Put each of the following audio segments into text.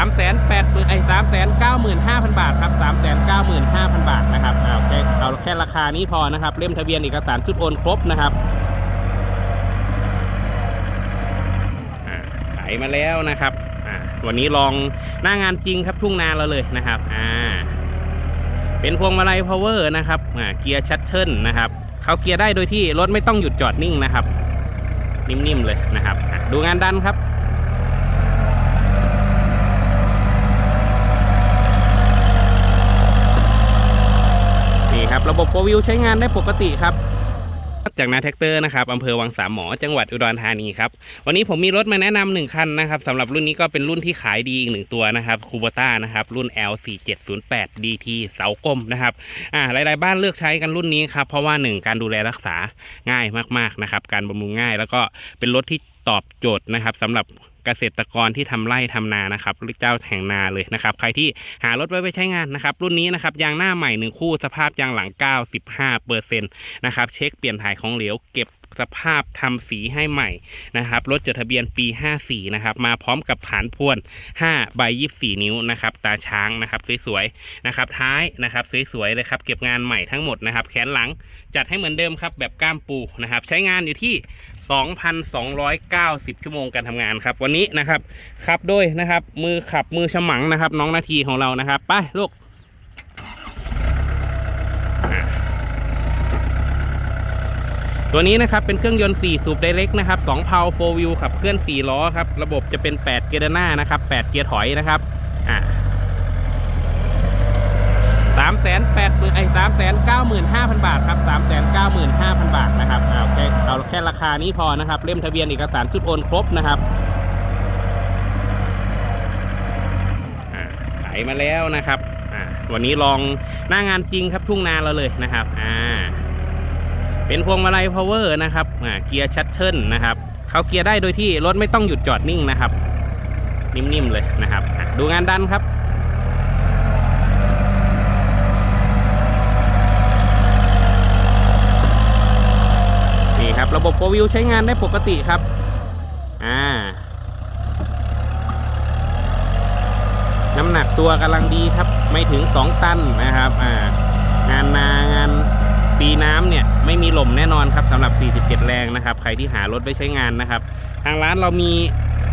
ามแสนแปดหมื่นไอ้สามแสนเก้าหมื่นห้าพันบาทครับสามแสนเก้าหมื่นห้าพันบาทนะครับเอาแค่เอาแค่ราคานี้พอนะครับ เล่มทะเบียนเอกสารชุดโอนครบนะครับขายมาแล้วนะครับวันนี้ลองหน้างานจริงครับทุ่งนาเราเลยนะครับอ่าเป็นพวงมาลัยพาวเวอร์นะครับอ่าเกียร์ชัตเทิลนะครับเขาเกียร์ได้โดยที่รถไม่ต้องหยุดจอดนิ่งนะครับ นิ่มๆเลยนะครับ ดูงานดันครับ รับระบบโฟวิวใช้งานได้ปกติครับ จากนาแท็กเตอร์นะครับอำเภอวังสามหมอจังหวัดอุดรธานีครับวันนี้ผมมีรถมาแนะนำหนึ่งคันนะครับสำหรับรุ่นนี้ก็เป็นรุ่นที่ขายดีอีกหนึ่งตัวนะครับคูโบต้านะครับรุ่น L4708 DT เสากลมนะครับอ่าหลายๆ บ้านเลือกใช้กันรุ่นนี้ครับเพราะว่าหนึ่งการดูแลรักษาง่ายมากๆนะครับการบำรุงง่าย แล้วก็เป็นรถที่ตอบโจทย์นะครับสำหรับ เกษตรกรที่ทำไร่ทำนานะครับเจ้าแห่งนาเลยนะครับ ใครที่หารถไว้ไปใช้งานนะครับ รุ่นนี้นะครับยางหน้าใหม่หนึ่งคู่สภาพยางหลัง 95เปอร์เซ็นต์นะครับเช็คเปลี่ยนถ่ายของเหลวเก็บสภาพทำสีให้ใหม่นะครับรถจดทะเบียนปี 54 นะครับ มาพร้อมกับผานพวน 5 ใบ 24 นิ้วนะครับ ตาช้างนะครับ สวยๆนะครับ ท้ายนะครับ สวยๆเลยครับ เก็บงานใหม่ทั้งหมดนะครับ แขนหลังจัดให้เหมือนเดิมครับ แบบก้ามปูนะครับ ใช้งานอยู่ที่ 2,290 ชั่วโมงการทำงานครับ วันนี้นะครับขับโดยนะครับ มือขับมือฉมังนะครับ น้องนาทีของเรานะครับ ไปลูกตัวนี้นะครับเป็นเครื่องยนต์ 4 สูบไดเรกนะครับ2เพาโฟวิวขับเคลื่อน 4 ล้อครับ ระบบจะเป็น 8 เกียร์หน้านะครับ 8 เกียร์ถอยนะครับ อ่าามแสนแปดหมื่นไอ้สามแสนเก้าหมื่นห้าพันบาทครับสามแสนเก้าหมื่นห้าพันบาทนะครับเอาแค่เอาแค่ราคานี้พอนะครับ เล่มทะเบียนเอกสารชุดโอนครบนะครับอ่าขายมาแล้วนะครับวันนี้ลองหน้างานจริงครับทุ่งนาเราเลยนะครับอ่าเป็นพวงมาลัยพาวเวอร์นะครับอ่าเกียร์ชัตเทิลนะครับเขาเกียร์ได้โดยที่รถไม่ต้องหยุดจอดนิ่งนะครับ นิ่มๆเลยนะครับ ดูงานดันครับ รับระบบโฟวิวใช้งานได้ปกติครับ อ่า น้ำหนักตัวกำลังดีครับ ไม่ถึง 2 ตันนะครับ อ่า งานนางานปีน้ำเนี่ย ไม่มีหล่มแน่นอนครับสำหรับ 47 แรงนะครับ ใครที่หารถไปใช้งานนะครับ ทางร้านเรามี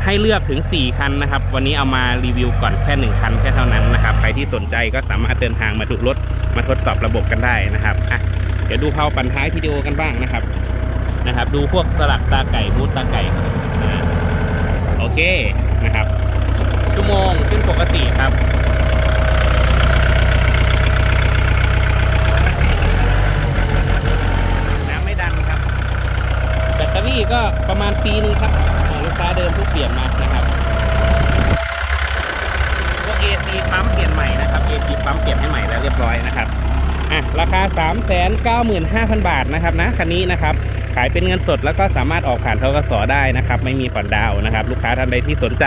ให้เลือกถึง 4 คันนะครับ วันนี้เอามารีวิวก่อนแค่ 1 คันแค่เท่านั้นนะครับ ใครที่สนใจก็สามารถเดินทางมาดูรถมาทดสอบระบบกันได้นะครับอะเดี๋ยวดูเผาปันท้ายวิดีโอกันบ้างนะครับ นะครับ ดูพวกสลักตาไก่บูทตาไก่อ่าโอเคนะครับ ชั่วโมงขึ้นปกติครับน้ำไม่ดันครับ แบตเตอรี่ก็ประมาณปีนึงครับอ่าลูกค้าเดิมเพิ่งเปลี่ยนมานะครับพวก AC ปั๊มเปลี่ยนใหม่นะครับ AC ปั๊มเปลี่ยนให้ใหม่แล้วเรียบร้อยนะครับอะราคา 395,000 บาทนะครับนะคันนี้นะครับ ขายเป็นเงินสด แล้วก็สามารถออกผ่านทกสได้นะครับ ไม่มีผ่อนดาวนะครับ ลูกค้าท่านใดที่สนใจ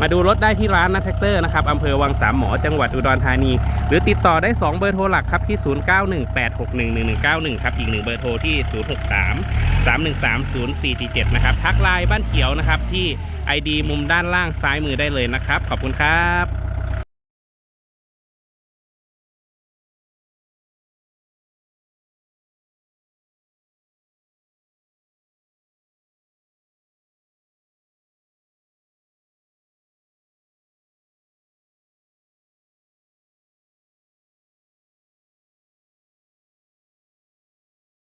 มาดูรถได้ที่ร้านนะแท็กเตอร์นะครับอำเภอวังสามหมอจังหวัดอุดรธานี หรือติดต่อได้ 2 เบอร์โทรหลักครับที่ 0918611191 ครับ อีกหนึ่งเบอร์โทรที่ 063 313 0447 นะครับ ทักไลน์บ้านเขียวนะครับที่ ID มุมด้านล่างซ้ายมือได้เลยนะครับ ขอบคุณครับ